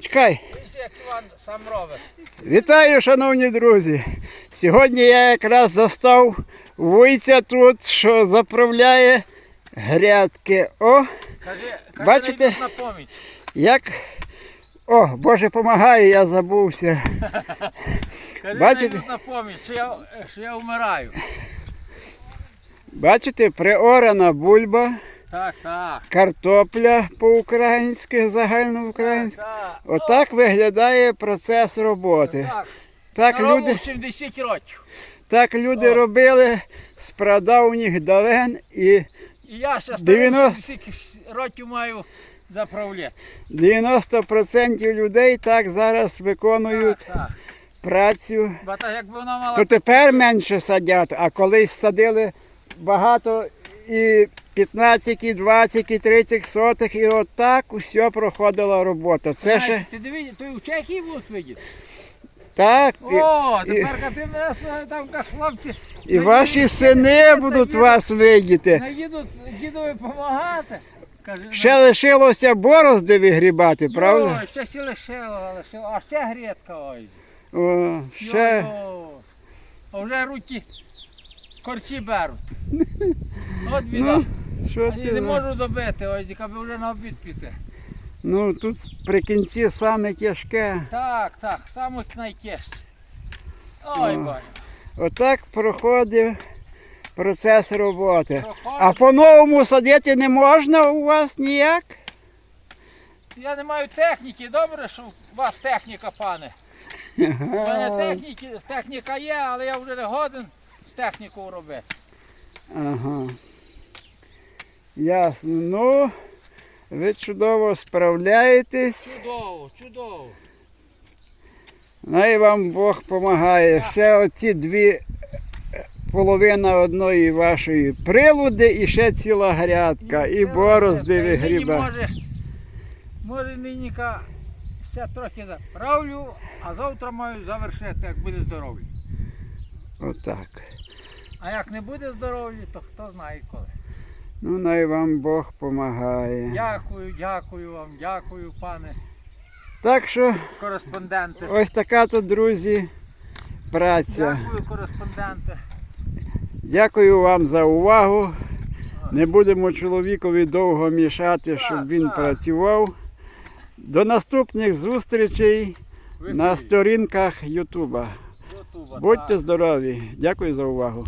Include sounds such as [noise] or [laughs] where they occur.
Чекай. Вітаю, шановні друзі! Сьогодні я якраз застав вуйця тут, що заправляє грядки. О, Бачите? як. О, Боже, помагає, я забувся. Бачите? на поміч, що я вмираю. Бачите, приорана бульба, Так, так. картопля по-українськи, загальноукраїнськи. Так, Отак виглядає процес роботи. так. Так люди, 70 років. так люди робили з прадавніх давен і І я ще 90. років маю заправляти. 90% людей так зараз виконують Так, так. працю. Бо так якби вона мала То тепер менше садять, а колись садили багато і 15, і 20, і 30 сотих, і отак усе проходила робота. Це ще Ти дивись, і в Чехії будуть видіти. так. О, і, тепер ти мене слухай, там хлопці. і ваші сини будуть вас видіти. Не їдуть дідові допомагати. Ще лишилося борозди вигрібати, правда? Ой, ще сі лишило, лишило. А ще грідка ой. О, ще. А вже руки корчі беруть. [laughs] От біда. Ну, що Я ти? не можу добити, ось аби вже на обід піти. Ну тут при кінці саме тяжке. Так, так, саме найтяжче. Ой, О. Отак проходив процес роботи. Проходить. А по-новому садити не можна у вас ніяк? Я не маю техніки, добре, що у вас техніка, пане. У мене техніки, техніка є, але я вже не годен з технікою робити. Ага. Ясно. Ну, ви чудово справляєтесь. Чудово, чудово. Най вам Бог допомагає. Ще оці дві е, половина одної вашої прилуди і ще ціла грядка. І борозди вигріба. Може, може ниніка ще трохи заправлю, а завтра маю завершити, як буде здоров'я. Отак. А як не буде здоров'я, то хто знає коли. Ну, най вам Бог допомагає. Дякую, дякую вам, дякую, пане Так що кореспонденте. ось така то, друзі, праця. Дякую, кореспонденте. Дякую вам за увагу. Не будемо чоловікові довго мішати, щоб він так. працював. До наступних зустрічей на сторінках Ютуба. Ютуба, Будьте так. здорові! Дякую за увагу.